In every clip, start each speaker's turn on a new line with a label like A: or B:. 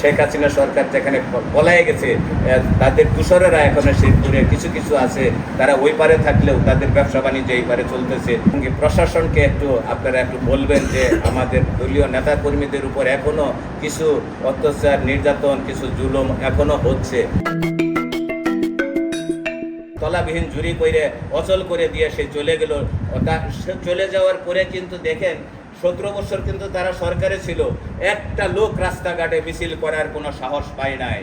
A: শেখ হাসিনা সরকার যেখানে পলায় গেছে তাদের কুশরেরা এখনও শেরপুরে কিছু কিছু আছে, তারা ওই পারে থাকলেও তাদের ব্যবসা বাণিজ্য এই পারে চলতেছে। প্রশাসনকে একটু, আপনারা একটু বলবেন যে আমাদের দলীয় নেতা কর্মীদের উপর এখনও কিছু অত্যাচার, নির্যাতন, কিছু জুলুম এখনও হচ্ছে। তলাবিহীন জুরি করে অচল করে দিয়ে সে চলে গেল। চলে যাওয়ার পরে কিন্তু দেখেন সতেরো বছর কিন্তু তারা সরকারে ছিল। একটা লোক রাস্তাঘাটে মিছিল করার কোনো সাহস পায় নাই।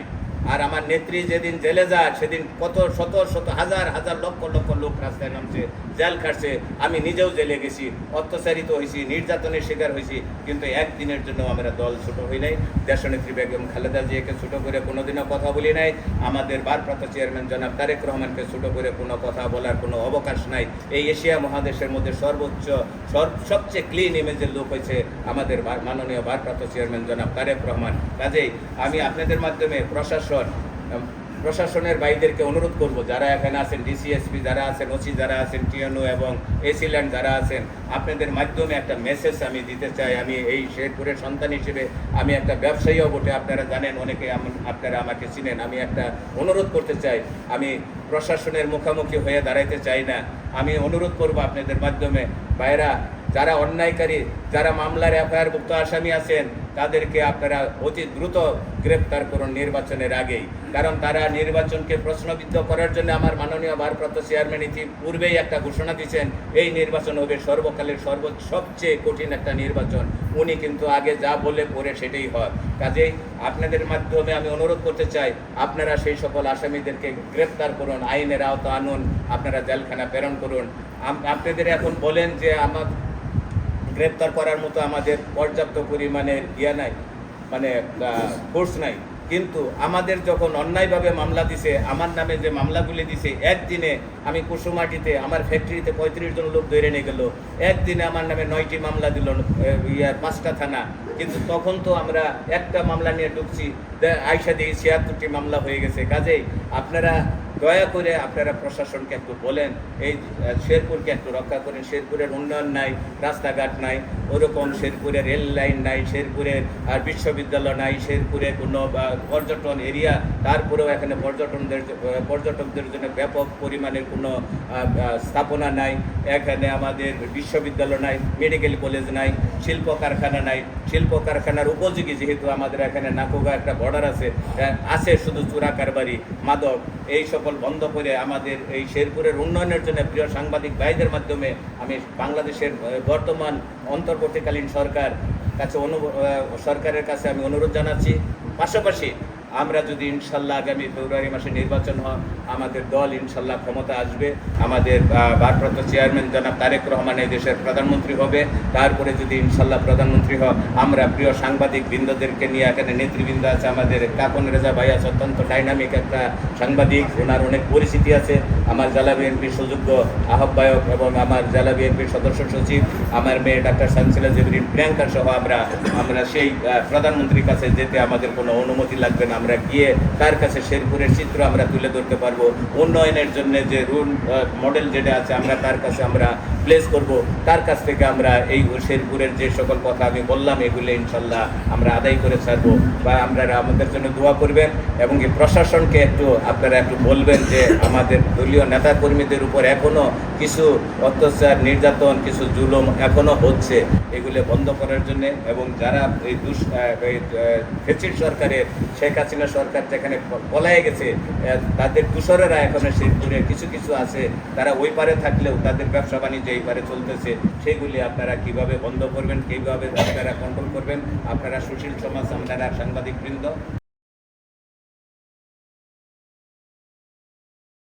A: আর আমার নেত্রী যেদিন জেলে যায়, সেদিন কত শত শত হাজার হাজার লক্ষ লক্ষ লোক রাস্তায় নামছে, জেল খাটছে। আমি নিজেও জেলে গেছি, অত্যাচারিত হয়েছি, নির্যাতনের শিকার হয়েছি, কিন্তু একদিনের জন্য আমরা দল ছোট হই নাই। দেশনেত্রী বেগম খালেদা জিয়াকে ছোট করে কোনোদিনও কথা বলি নাই। আমাদের ভারপ্রাপ্ত চেয়ারম্যান জনাব তারেক রহমানকে ছোট করে কোনো কথা বলার কোনো অবকাশ নাই। এই এশিয়া মহাদেশের মধ্যে সর্বোচ্চ, সর- সবচেয়ে ক্লিন ইমেজের লোক হয়েছে আমাদের মাননীয় ভারপ্রাপ্ত চেয়ারম্যান জনাব তারেক রহমান। কাজেই আমি আপনাদের মাধ্যমে প্রশাসন উম, প্রশাসনের ভাইদেরকে অনুরোধ করব যারা এখানে আছেন ডিসিএসপি যারা আছেন ওসি যারা আছেন টিএনও এবং এসিল্যান্ড যারা আছেন আপনাদের মাধ্যমে একটা মেসেজ আমি দিতে চাই। আমি এই শেরপুরের সন্তান হিসেবে আমি একটা ব্যবসায়ীও বটে। আপনারা জানেন অনেকে আপনারা আমাকে চিনেন। আমি একটা অনুরোধ করতে চাই। আমি প্রশাসনের মুখোমুখি হয়ে দাঁড়াইতে চাই না। আমি অনুরোধ করব আপনাদের মাধ্যমে ভাইরা যারা অন্যায়কারী, যারা মামলার এফআইআর আসামি আছেন, তাদেরকে আপনারা অতি দ্রুত গ্রেপ্তার করুন নির্বাচনের আগেই। কারণ তারা নির্বাচনকে প্রশ্নবিদ্ধ করার জন্য আমার মাননীয় ভারপ্রাপ্ত চেয়ারম্যান ইতিপূর্বেই একটা ঘোষণা দিয়েছেন, এই নির্বাচন হবে সর্বকালের সর্ব, সবচেয়ে কঠিন একটা নির্বাচন। উনি কিন্তু আগে যা বলে পরে সেটাই হয়। কাজেই আপনাদের মাধ্যমে আমি অনুরোধ করতে চাই, আপনারা সেই সকল আসামিদেরকে গ্রেপ্তার করুন, আইনের আওতা আনুন, আপনারা জেলখানা প্রেরণ করুন। আপনাদের এখন বলেন যে আমার গ্রেপ্তার করার মতো আমাদের পর্যাপ্ত পরিমাণের ইয়া নাই মানে ফোর্স নাই। কিন্তু আমাদের যখন অন্যায়ভাবে মামলা দিছে, আমার নামে যে মামলাগুলি দিছে, একদিনে আমি কুসুমাটিতে, আমার ফ্যাক্টরিতে পঁয়ত্রিশ জন লোক ধরে নিয়ে গেল। একদিনে আমার নামে নয়টি মামলা দিল ইয়ার পাঁচটা থানা। কিন্তু তখন তো আমরা একটা মামলা নিয়ে ঢুকছি আইসা দিয়ে ছিয়াত্তরটি মামলা হয়ে গেছে। কাজেই আপনারা দয়া করে আপনারা প্রশাসনকে একটু বলেন, এই শেরপুরকে একটু রক্ষা করেন, শেরপুরের উন্নয়ন নাই, রাস্তাঘাট নাই, ওরকম শেরপুরের রেল লাইন নাই, শেরপুরের, আর বিশ্ববিদ্যালয় নাই শেরপুরে কোনো পর্যটন এরিয়া, তারপরেও এখানে পর্যটনদের, পর্যটকদের জন্য ব্যাপক পরিমাণের কোনো স্থাপনা নাই, এখানে আমাদের বিশ্ববিদ্যালয় নাই, মেডিকেল কলেজ নাই শিল্প কারখানা নাই। শিল্প কারখানার উপযোগী যেহেতু আমাদের এখানে নাকুগা একটা বর্ডার আছে আছে শুধু চোরা কারবারি, মাদক, এই সকল বন্ধ করে আমাদের এই শেরপুরের উন্নয়নের জন্য প্রিয় সাংবাদিক ভাইদের মাধ্যমে আমি বাংলাদেশের বর্তমান অন্তর্বর্তীকালীন সরকার কাছে অনু সরকারের কাছে আমি অনুরোধ জানাচ্ছি। পাশাপাশি আমরা যদি ইনশাল্লাহ আগামী ফেব্রুয়ারি মাসে নির্বাচন হয় আমাদের দল ইনশাল্লাহ ক্ষমতা আসবে। আমাদের ভারপ্রাপ্ত চেয়ারম্যান জনাব তারেক রহমান এই দেশের প্রধানমন্ত্রী হবে। তারপরে যদি ইনশাল্লাহ প্রধানমন্ত্রী হয় আমরা প্রিয় সাংবাদিক বৃন্দদেরকে নিয়ে এখানে নেতৃবৃন্দ আছে আমাদের কাকন রেজা ভাই আছে, অত্যন্ত ডাইনামিক একটা সাংবাদিক। ওনার অনেক পরিচিতি আছে। আমার জেলা বিএনপির সুযোগ্য আহ্বায়ক এবং আমার জেলা বিএনপির সদস্য সচিব, আমার মেয়ে ডাক্তার সানসিলা জেবরিন প্রিয়াঙ্কা সহ আমরা আমরা সেই প্রধানমন্ত্রীর কাছে যেতে আমাদের কোনো অনুমতি লাগবে না। আমরা গিয়ে তার কাছে শেরপুরের চিত্র আমরা তুলে ধরতে পারব। উন্নয়নের জন্য যে রুল মডেল যেটা আছে, আমরা তার কাছে আমরা প্লেস করব। তার কাছ থেকে আমরা এই শেরপুরের যে সকল কথা আমি বললাম, এগুলো ইনশাল্লাহ আমরা আদায় করে ছাড়বো। বা আপনারা আমাদের জন্য দোয়া করবেন এবং এই প্রশাসনকে একটু, আপনারা একটু বলবেন যে আমাদের দলীয় নেতা কর্মীদের উপর এখনও কিছু অত্যাচার, নির্যাতন, কিছু জুলুম এখনও হচ্ছে। এগুলো বন্ধ করার জন্য এবং যারা এই দুষ ফেচির সরকারের শেখ হাসিনা সরকার যেখানে পলায়ে গেছে তাদের কুশরেরা এখনও শেরপুরে কিছু কিছু আছে, তারা ওই পারে থাকলেও তাদের ব্যবসা বাণিজ্য এই পারে চলতেছে। সেইগুলি আপনারা কীভাবে বন্ধ করবেন, কীভাবে আপনারা কন্ট্রোল করবেন, আপনারা সুশীল সমাজ, আপনারা সাংবাদিক বৃন্দ